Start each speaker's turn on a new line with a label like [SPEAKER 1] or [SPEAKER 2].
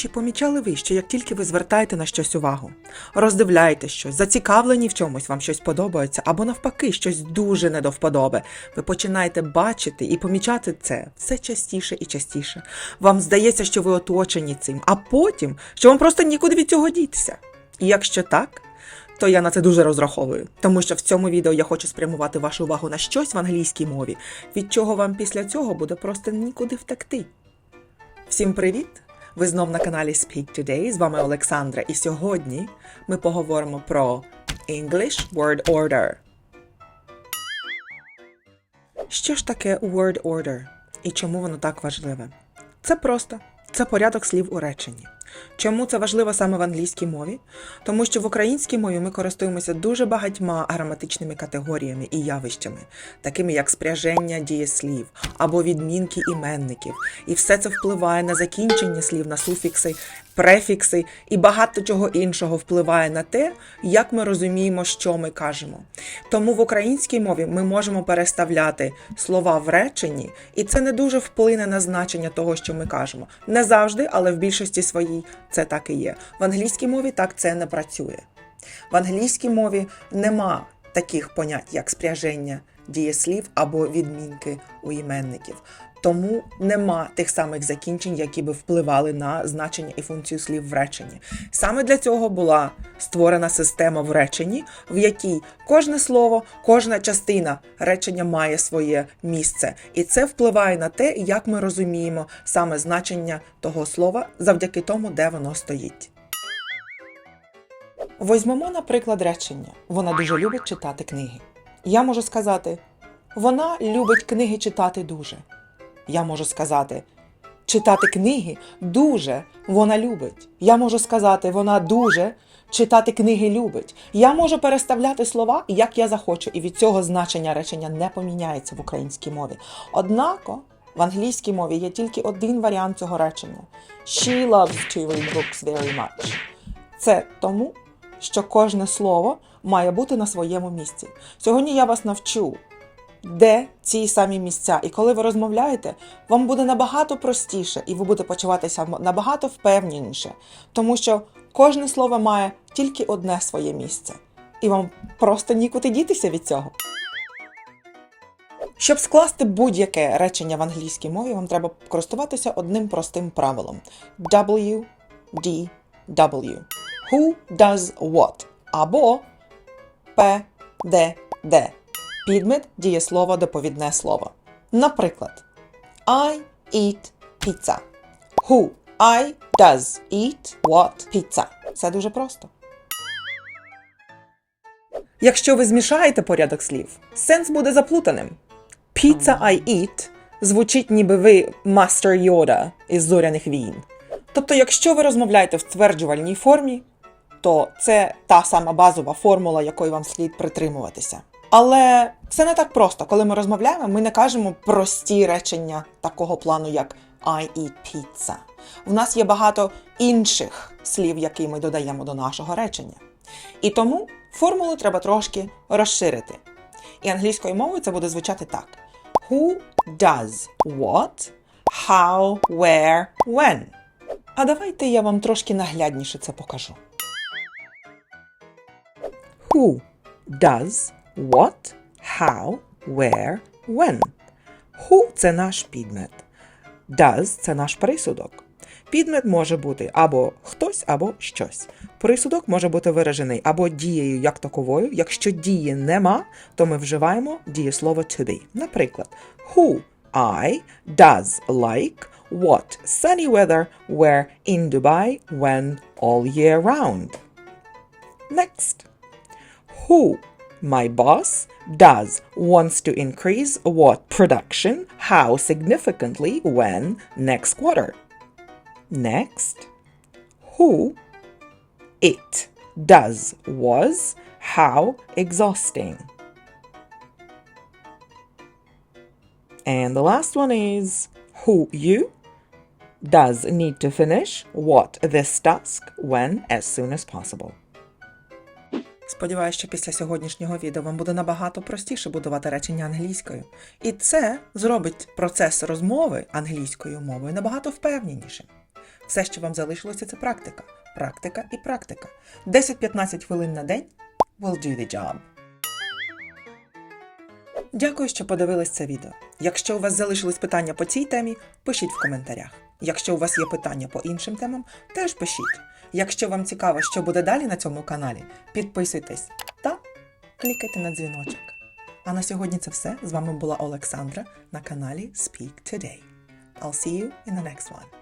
[SPEAKER 1] Чи помічали ви, що як тільки ви звертаєте на щось увагу, роздивляєте щось, зацікавлені в чомусь, вам щось подобається, або навпаки, щось дуже не до вподоби, ви починаєте бачити і помічати це все частіше і частіше. Вам здається, що ви оточені цим, а потім, що вам просто нікуди від цього дітися. І якщо так, то я на це дуже розраховую, тому що в цьому відео я хочу спрямувати вашу увагу на щось в англійській мові, від чого вам після цього буде просто нікуди втекти. Всім привіт! Ви знов на каналі Speak Today. З вами Олександра, і сьогодні ми поговоримо про English Word Order. Що ж таке word order і чому воно так важливе? Це просто це порядок слів у реченні. Чому це важливо саме в англійській мові? Тому що в українській мові ми користуємося дуже багатьма граматичними категоріями і явищами, такими як спряження дієслів або відмінки іменників. І все це впливає на закінчення слів, на суфікси, префікси і багато чого іншого впливає на те, як ми розуміємо, що ми кажемо. Тому в українській мові ми можемо переставляти слова в реченні, і це не дуже вплине на значення того, що ми кажемо. Не завжди, але в більшості своїй це так і є. В англійській мові так це не працює. В англійській мові нема таких понять, як спряження дієслів або відмінки у іменників. Тому нема тих самих закінчень, які би впливали на значення і функцію слів в реченні. Саме для цього була створена система в реченні, в якій кожне слово, кожна частина речення має своє місце, і це впливає на те, як ми розуміємо саме значення того слова завдяки тому, де воно стоїть. Возьмемо, наприклад, речення. Вона дуже любить читати книги. Я можу сказати, вона любить книги читати дуже. Я можу сказати, читати книги дуже вона любить. Я можу сказати, вона дуже читати книги любить. Я можу переставляти слова, як я захочу, і від цього значення речення не поміняється в українській мові. Однако в англійській мові є тільки один варіант цього речення: She loves to read books very much. Це тому, що кожне слово має бути на своєму місці. Сьогодні я вас навчу, де ці самі місця. І коли ви розмовляєте, вам буде набагато простіше, і ви будете почуватися набагато впевненіше, тому що кожне слово має тільки одне своє місце, і вам просто нікуди дітися від цього. Щоб скласти будь-яке речення в англійській мові, вам треба користуватися одним простим правилом: W, D, W. Who does what? Або D. Підмет дієслово доповідне слово. Наприклад, I eat pizza. Who? I does eat what pizza. Це дуже просто. Якщо ви змішаєте порядок слів, сенс буде заплутаним. Pizza I eat звучить ніби ви Master Yoda із зоряних війн. Тобто, якщо ви розмовляєте в стверджувальній формі, то це та сама базова формула, якої вам слід притримуватися. Але це не так просто. Коли ми розмовляємо, ми не кажемо прості речення такого плану, як I eat pizza. У нас є багато інших слів, які ми додаємо до нашого речення. І тому формулу треба трошки розширити. І англійською мовою це буде звучати так: Who does what, how, where, when. А давайте я вам трошки наглядніше це покажу. Who does what, how, where, when. Who – це наш підмет. Does – це наш присудок. Підмет може бути або хтось, або щось. Присудок може бути виражений або дією як таковою. Якщо дії нема, то ми вживаємо дієслово to be. Наприклад, who I does like what sunny weather were in Dubai when all year round. Next. Who my boss does wants to increase what production, how significantly, when, next quarter. Next, who it does was how exhausting. And the last one is who you does need to finish what this task when as soon as possible. Сподіваюся, що після сьогоднішнього відео вам буде набагато простіше будувати речення англійською. І це зробить процес розмови англійською мовою набагато впевненішим. Все, що вам залишилося, це практика. Практика і практика. 10-15 хвилин на день will do the job. Дякую, що подивились це відео. Якщо у вас залишились питання по цій темі, пишіть в коментарях. Якщо у вас є питання по іншим темам, теж пишіть. Якщо вам цікаво, що буде далі на цьому каналі, підписуйтесь та клікайте на дзвіночок. А на сьогодні це все. З вами була Олександра на каналі Speak Today. I'll see you in the next one.